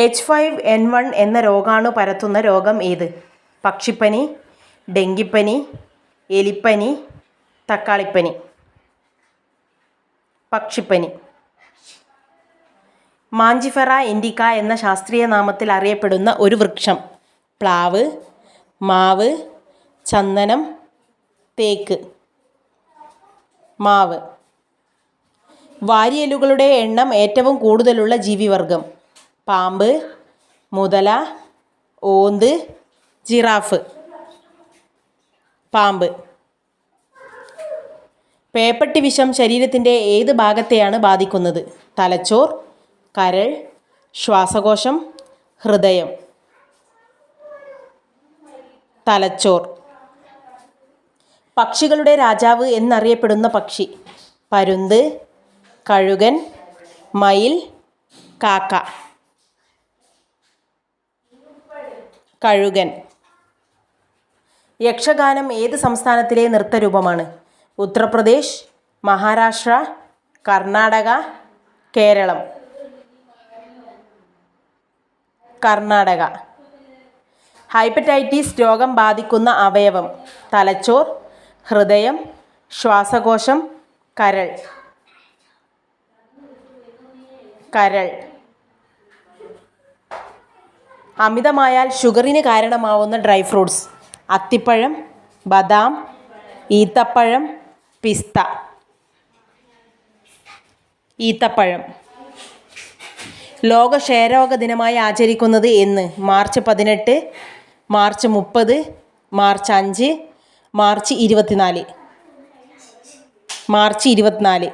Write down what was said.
H five N one എന്ന രോഗാണു പരത്തുന്ന രോഗം ഏത്? പക്ഷിപ്പനി ഡെങ്കിപ്പനി എലിപ്പനി തക്കാളിപ്പനി. പക്ഷിപ്പനി. മാഞ്ചിഫെറ ഇൻഡിക്ക എന്ന ശാസ്ത്രീയ നാമത്തിൽ അറിയപ്പെടുന്ന ഒരു വൃക്ഷം. പ്ലാവ് മാവ് ചന്ദനം തേക്ക്. മാവ്. വാരിയലുകളുടെ എണ്ണം ഏറ്റവും കൂടുതലുള്ള ജീവിവർഗം. പാമ്പ് മുതല ഓന്ത് ജിറാഫ്. പാമ്പ്. പേപ്പട്ടി വിഷം ശരീരത്തിന്റെ ഏത് ഭാഗത്തെയാണ് ബാധിക്കുന്നത്? തലച്ചോർ കരൾ ശ്വാസകോശം ഹൃദയം. തലച്ചോർ. പക്ഷികളുടെ രാജാവ് എന്നറിയപ്പെടുന്ന പക്ഷി. പരുന്ത് കഴുകൻ മയിൽ കാക്ക. കഴുകൻ. യക്ഷഗാനം ഏത് സംസ്ഥാനത്തിലെ നൃത്തരൂപമാണ്? ഉത്തർപ്രദേശ് മഹാരാഷ്ട്ര കർണാടക കേരളം. കർണാടക. ഹൈപ്പറ്റൈറ്റിസ് രോഗം ബാധിക്കുന്ന അവയവം. തലച്ചോർ ഹൃദയം ശ്വാസകോശം കരൾ. കരൾ. അമിതമായാൽ ഷുഗറിന് കാരണമാവുന്ന ഡ്രൈ ഫ്രൂട്ട്സ്. അത്തിപ്പഴം ബദാം ഈത്തപ്പഴം പിസ്ത. ഈത്തപ്പഴം. ലോക ക്ഷയരോഗ ദിനമായി ആചരിക്കുന്നത് എന്ന്. മാർച്ച് പതിനെട്ട് മാർച്ച് മുപ്പത് മാർച്ച് അഞ്ച് മാർച്ച് ഇരുപത്തിനാല്. മാർച്ച് ഇരുപത്തിനാല്.